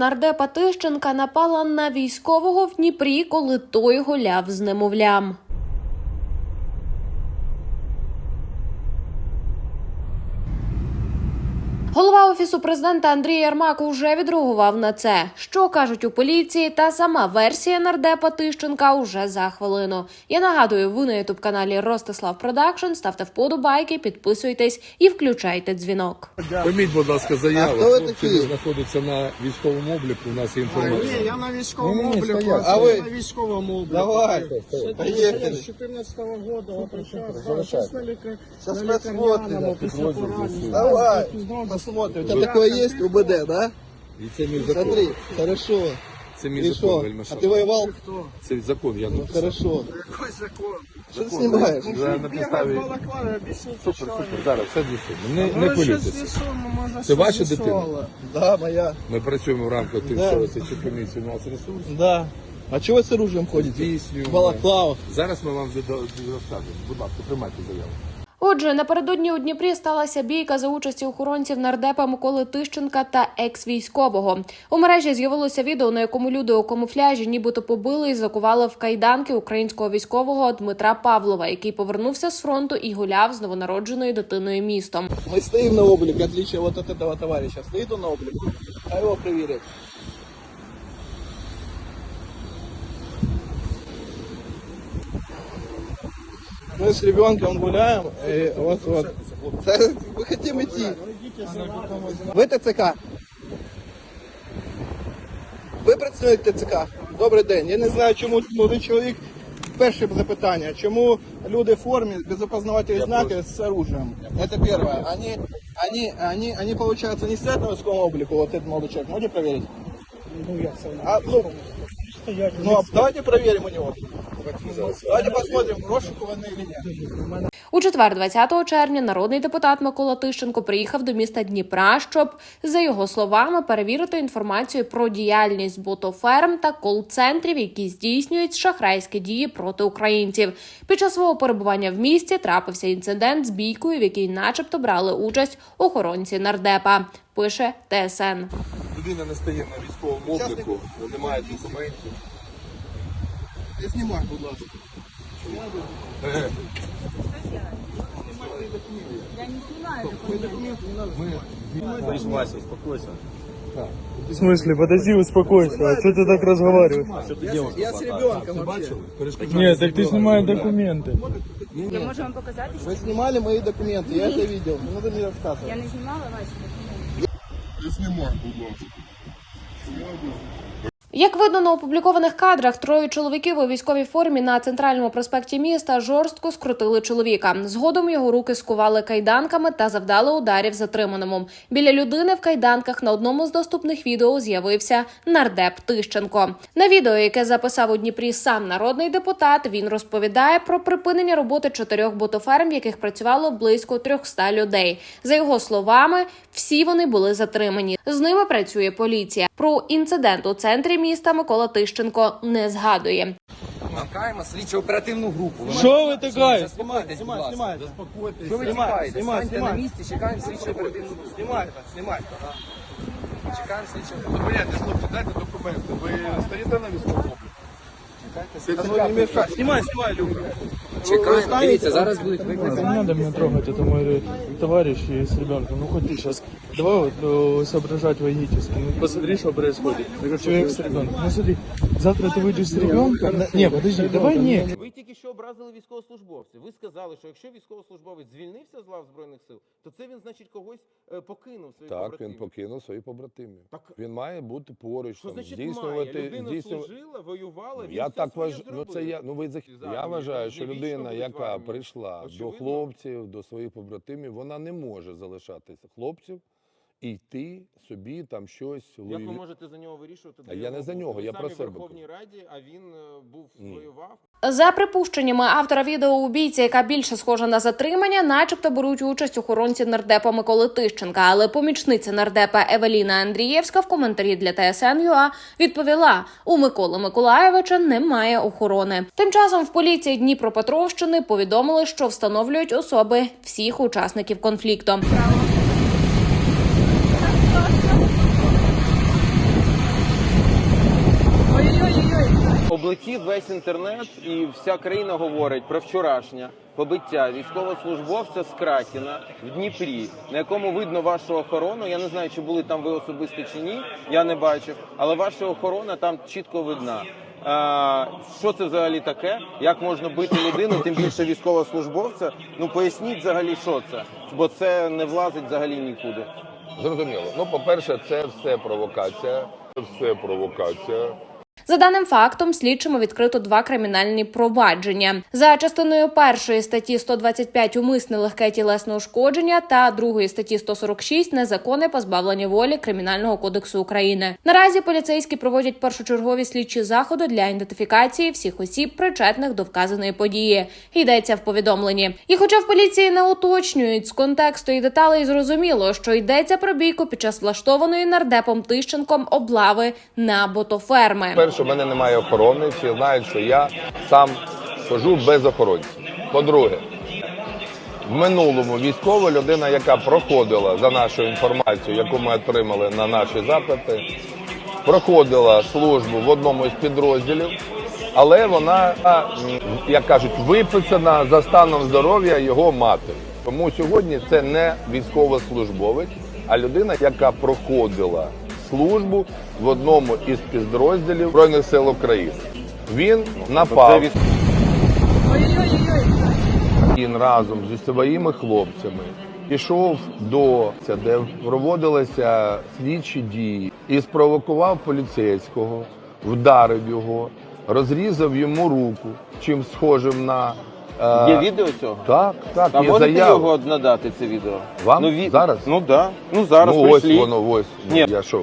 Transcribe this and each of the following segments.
нардепа Тищенка напала на військового в Дніпрі, коли той гуляв з немовлям. Голова офісу президента Андрій Ярмак уже відреагував на це. Що кажуть у поліції, та сама версія нардепа Тищенка уже за хвилину. Я нагадую, ви на ютуб каналі Ростислав Продакшн. Ставте вподобайки, підписуйтесь і включайте дзвінок. Прийміть, будь ласка, заяву. А хто ви Хлопці такі? знаходяться на військовому обліку. У нас є Ні, інформація. я на військовому обліку, стоять. а ви на військовому обліку. Давай, Ще. З 14 года обращаюсь. залишайте. Зараз. Давай, Знову посмотрим. У тебя такое есть УБД, да? І це мій закон. Смотри, хорошо. Це мій И закон, что? вельми А ты воевал? Це закон, я Ну, написав. хорошо. Який закон? Что ты снимаешь? Вже на Бігав підставі. з балаклави, об'ясніть, Супер, що супер. ви. Зараз все з'ясуємо. Не, Ну, не ви щось хвилюйтеся. з'ясуємо, може, Це щось ваша з'ясували. Да, моя. Ми працюємо в рамках тих, Да. що це чи комісії у нас ресурс. Да. А чего вы с оружием ходите? Здійснюємо. В балаклавах. Зараз ми вам зада- розкажемо. Будь ласка, приймайте заяву. Отже, напередодні у Дніпрі сталася бійка за участі охоронців нардепа Миколи Тищенка та екс-військового. У мережі з'явилося відео, на якому люди у камуфляжі нібито побили і закували в кайданки українського військового Дмитра Павлова, який повернувся з фронту і гуляв з новонародженою дитиною містом. Мы стоим на облик, в отличие вот от этого товарища. Стоит он на облику, а его проверить. Мы с ребенком гуляем, и вот вот. Да, Мы хотим идти. Ви ТЦК? Ви представник ТЦК? Добрий день. Я не знаю, чому молодий чоловік. Перше запитання. Чому люди в формі без опознавательних знаків з оружием? Это первое. Они, они, они, они, получается, не стоят на військовому обліку, вот этот молодой человек. Можете проверить? Ну, як це? А, ну, Стоять. ну, а давайте проверим у него. Давайте посмотрим, розшукуваний или нет. У четвер, 20 червня, народний депутат Микола Тищенко приїхав до міста Дніпра, щоб, за його словами, перевірити інформацію про діяльність ботоферм та кол-центрів, які здійснюють шахрайські дії проти українців. Під час свого перебування в місті трапився інцидент з бійкою, в якій, начебто, брали участь охоронці нардепа. Пише ТСН. Людина не стає на військовому обліку, немає документів. Не знімай, будь ласка. В смысле, подожди, успокойся. А что ты так разговариваешь? Я, я с ребенком вообще. Нет, так ты снимаешь документы. Я можу вам показати, що Вы снимали мои документы, я это видел. Не надо мне рассказывать. я не знімала ваші документи. Не знімай, будь ласка. Як видно на опублікованих кадрах, троє чоловіків у військовій формі на центральному проспекті міста жорстко скрутили чоловіка. Згодом його руки скували кайданками та завдали ударів затриманому. Біля людини в кайданках на одному з доступних відео з'явився нардеп Тищенко. На відео, яке записав у Дніпрі сам народний депутат, він розповідає про припинення роботи чотирьох ботоферм, в яких працювало близько 300 людей. За його словами, всі вони були затримані. З ними працює поліція. Про інцидент у центрі міста Микола Тищенко не згадує. Макаємо слідчо оперативну групу. Ви Что вы такая? Заспокойтесь, будь ласка. Снимай, Що ви Снимай, чекаєте? снимай, Станьте на снимай. місці, чекаємо слідчо оперативну групу. Снимай, снимай. Чекаємо слідчо Зупиняйте, хлопці, дайте документи. Ви стоїте на військовому обліку? А ну не мешай. Снимай, снимай, Люка. Чекаємо. Дивіться, зараз будуть Не викликані. надо меня трогать, это мой товарищ и с ребенком. Ну хоть ты сейчас. Давай вот э, соображать логически. Ну посмотри, что происходит. Человек с ребенком. Ну смотри, завтра ты выйдешь с ребенком. на- Не, подожди, давай не. Ви тільки що образили військовослужбовців. Ви сказали, що якщо військовослужбовець звільнився з лав збройних сил, то це він, значить, когось е, покинув своїх Так, він побратимів. покинув своїх побратимів. Так- Він має бути поруч, Що там, значить має? здійснювати. Людина здійснювати... служила, воювала, він Я все так своє вважаю. Ну зробив. це я. Ну ви З зах... армії, Я там, вважаю, що не вічно людина, будуть в яка армії. прийшла до Очевидно. хлопців, до своїх побратимів, вона не може залишатися хлопців і йти собі там щось Як ви можете за нього вирішувати? А я не за нього, Ви я про себе в Верховній Раді, а він е, був Ні. воював. За припущеннями автора відео убійця, яка більше схожа на затримання, начебто беруть участь охоронці нардепа Миколи Тищенка. Але помічниця нардепа Евеліна Андрієвська в коментарі для ТСН.ЮА відповіла: у Миколи Миколаєвича немає охорони. Тим часом в поліції Дніпропетровщини повідомили, що встановлюють особи всіх учасників конфлікту. Облетів весь інтернет, і вся країна говорить про вчорашнє побиття військовослужбовця з Кракіна в Дніпрі, на якому видно вашу охорону. Я не знаю, чи були там ви особисто чи ні. Я не бачив, але ваша охорона там чітко видна. А, що це взагалі таке? Як можна бити людину, тим більше військовослужбовця? Ну поясніть взагалі, що це, бо це не влазить взагалі нікуди. Зрозуміло. Ну, по-перше, це все провокація. Це все провокація. За даним фактом, слідчими відкрито два кримінальні провадження за частиною першої статті 125 умисне легке тілесне ушкодження та другої статті 146 незаконне позбавлення волі кримінального кодексу України. Наразі поліцейські проводять першочергові слідчі заходи для ідентифікації всіх осіб, причетних до вказаної події. Йдеться в повідомленні. І, хоча в поліції не уточнюють з контексту і деталей, зрозуміло, що йдеться про бійку під час влаштованої нардепом Тищенком облави на ботоферми. Перше, в мене немає охорони. Всі знають, що я сам хожу без охоронців. По-друге, в минулому військова людина, яка проходила за нашу інформацію, яку ми отримали на наші запити, проходила службу в одному із підрозділів, але вона, як кажуть, виписана за станом здоров'я його матері. Тому сьогодні це не військовослужбовець, а людина, яка проходила службу в одному із підрозділів Збройних сил України. Він напав. Він разом зі своїми хлопцями пішов до де проводилися слідчі дії, і спровокував поліцейського, вдарив його, розрізав йому руку, чим схожим на Є відео цього? Так, так, А є можете заява. його надати це відео? Вам? Ну, ві- Зараз? Ну да. Ну зараз ну, ось прийшлі. воно, ось. Ну, Ні. Я що,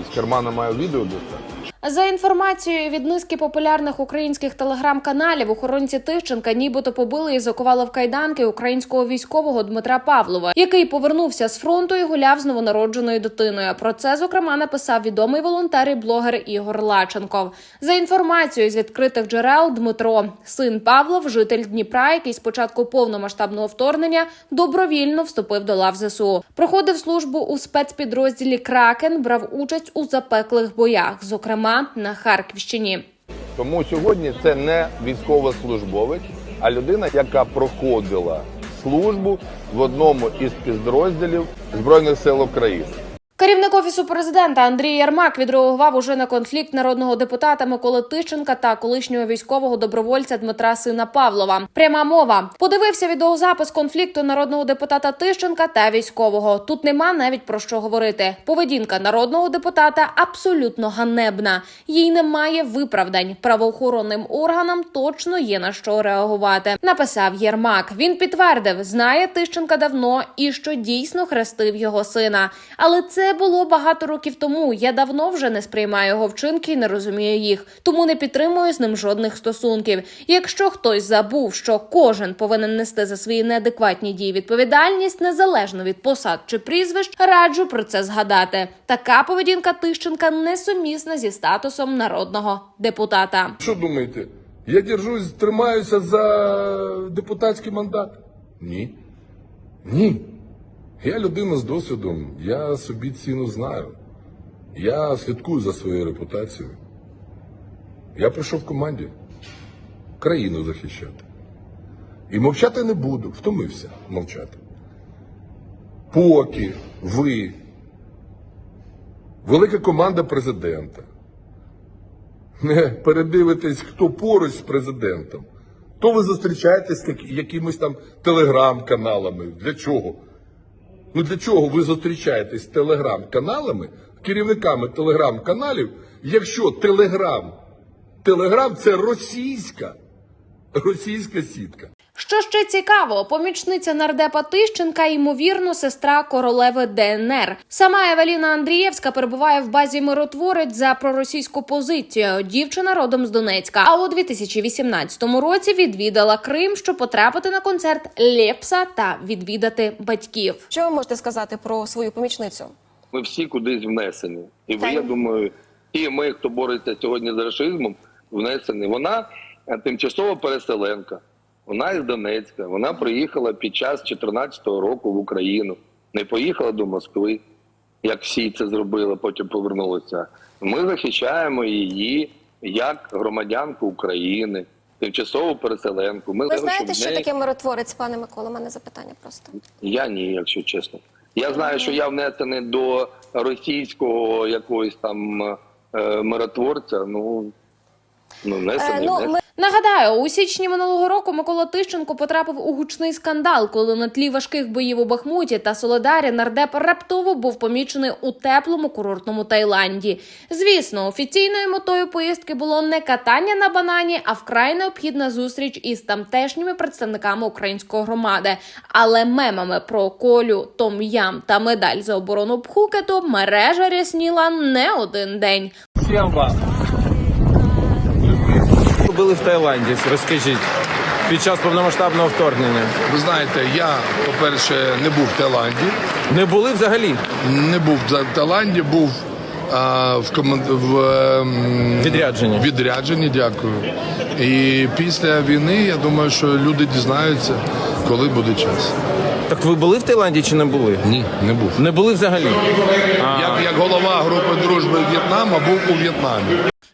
із кармана маю відео достати? За інформацією від низки популярних українських телеграм-каналів, охоронці Тищенка нібито побили і закували в кайданки українського військового Дмитра Павлова, який повернувся з фронту і гуляв з новонародженою дитиною. Про це зокрема написав відомий волонтер і блогер Ігор Лаченков. За інформацією з відкритих джерел, Дмитро, син Павлов, житель Дніпра, який з початку повномасштабного вторгнення добровільно вступив до лав ЗСУ. Проходив службу у спецпідрозділі Кракен, брав участь у запеклих боях, зокрема на Харківщині. Тому сьогодні це не військовослужбовець, а людина, яка проходила службу в одному із підрозділів Збройних сил України. Керівник офісу президента Андрій Ярмак відреагував уже на конфлікт народного депутата Миколи Тищенка та колишнього військового добровольця Дмитра Сина Павлова. Пряма мова подивився відеозапис конфлікту народного депутата Тищенка та військового. Тут нема навіть про що говорити. Поведінка народного депутата абсолютно ганебна. Їй немає виправдань. Правоохоронним органам точно є на що реагувати. Написав Єрмак. Він підтвердив, знає Тищенка давно і що дійсно хрестив його сина. Але це було багато років тому. Я давно вже не сприймаю його вчинки і не розумію їх, тому не підтримую з ним жодних стосунків. Якщо хтось забув, що кожен повинен нести за свої неадекватні дії відповідальність незалежно від посад чи прізвищ, раджу про це згадати. Така поведінка Тищенка несумісна зі статусом народного депутата. Що думаєте? Я держусь, тримаюся за депутатський мандат? Ні. Ні. Я людина з досвідом, я собі ціну знаю. Я слідкую за своєю репутацією. Я прийшов в команді країну захищати. І мовчати не буду, втомився мовчати. Поки ви, велика команда президента, не передивитесь, хто поруч з президентом, то ви зустрічаєтесь з якимись там телеграм-каналами. Для чого? Ну для чого ви зустрічаєтесь з телеграм-каналами, керівниками телеграм-каналів, якщо телеграм, телеграм це російська, російська сітка. Що ще цікаво, помічниця нардепа Тищенка, ймовірно, сестра королеви ДНР. Сама Евеліна Андрієвська перебуває в базі миротворець за проросійську позицію. Дівчина родом з Донецька. А у 2018 році відвідала Крим, щоб потрапити на концерт Лепса та відвідати батьків. Що ви можете сказати про свою помічницю? ми всі кудись внесені. І ви, я думаю, і ми, хто бореться сьогодні з расизмом, внесені. Вона е, тимчасова переселенка. Вона із Донецька. Вона приїхала під час 2014 року в Україну. Не поїхала до Москви, як всі це зробили, потім повернулися. Ми захищаємо її як громадянку України, тимчасову переселенку. Ми Ви знаємо, знаєте, що неї- таке миротворець, пане Микола? У мене запитання просто. Я ні, якщо чесно. Я знаю, що я внесений до російського якогось там е, миротворця. Ну, ну Е, ну, внесений. ми Нагадаю, у січні минулого року Микола Тищенко потрапив у гучний скандал, коли на тлі важких боїв у Бахмуті та Солодарі нардеп раптово був помічений у теплому курортному Таїланді. Звісно, офіційною метою поїздки було не катання на банані, а вкрай необхідна зустріч із тамтешніми представниками української громади. Але мемами про колю, том-ям та медаль за оборону Пхукету мережа рясніла не один день. Ви були в Таїланді, розкажіть, під час повномасштабного вторгнення. Ви знаєте, я, по-перше, не був в Таїланді, Не були взагалі? не був в Таїланді, був а, в, команд... в ем, Відрядженні. відрядженні, дякую. І після війни я думаю, що люди дізнаються, коли буде час. Так ви були в Таїланді чи не були? Ні, не був. Не були взагалі. Як, як голова групи дружби В'єтнама був у В'єтнамі.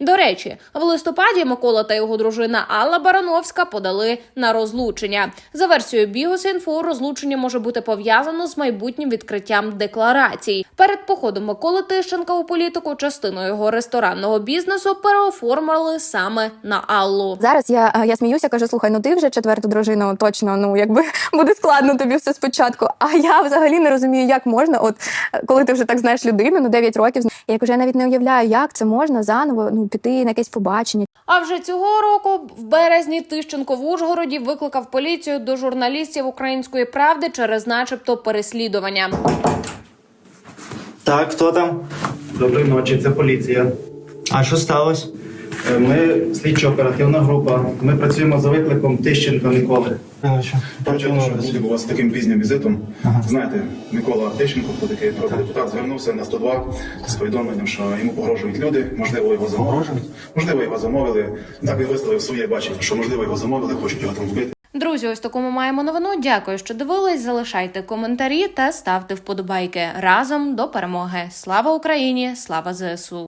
До речі, в листопаді Микола та його дружина Алла Барановська подали на розлучення. За версією Бігус.Інфо, розлучення може бути пов'язано з майбутнім відкриттям декларацій. Перед походом Миколи Тищенка у політику частину його ресторанного бізнесу переоформили саме на Аллу. Зараз я, е, я сміюся, кажу, слухай, ну ти вже четверту дружину, точно, ну якби буде складно тобі все спочатку. А я взагалі не розумію, як можна, от е, коли ти вже так знаєш людину, ну 9 років, я кажу, я навіть не уявляю, як це можна заново ну піти на якесь побачення. А вже цього року, в березні, Тищенко в Ужгороді викликав поліцію до журналістів української правди через, начебто, переслідування. Так, хто там? Доброї ночі, це поліція. А що сталося? Е, Ми слідчо-оперативна група. Ми працюємо за викликом Тищенка Миколи. Бачимо, що був у вас таким пізнім візитом. Знаєте, Микола Тищенко, хто такий депутат, звернувся на 102 з повідомленням, що йому погрожують люди, можливо, його замовили. Можливо, його замовили. Так він висловив своє бачення, що можливо його замовили, хочуть його там вбити. Друзі, ось таку ми маємо новину. Дякую, що дивились. Залишайте коментарі та ставте вподобайки разом до перемоги. Слава Україні! Слава ЗСУ!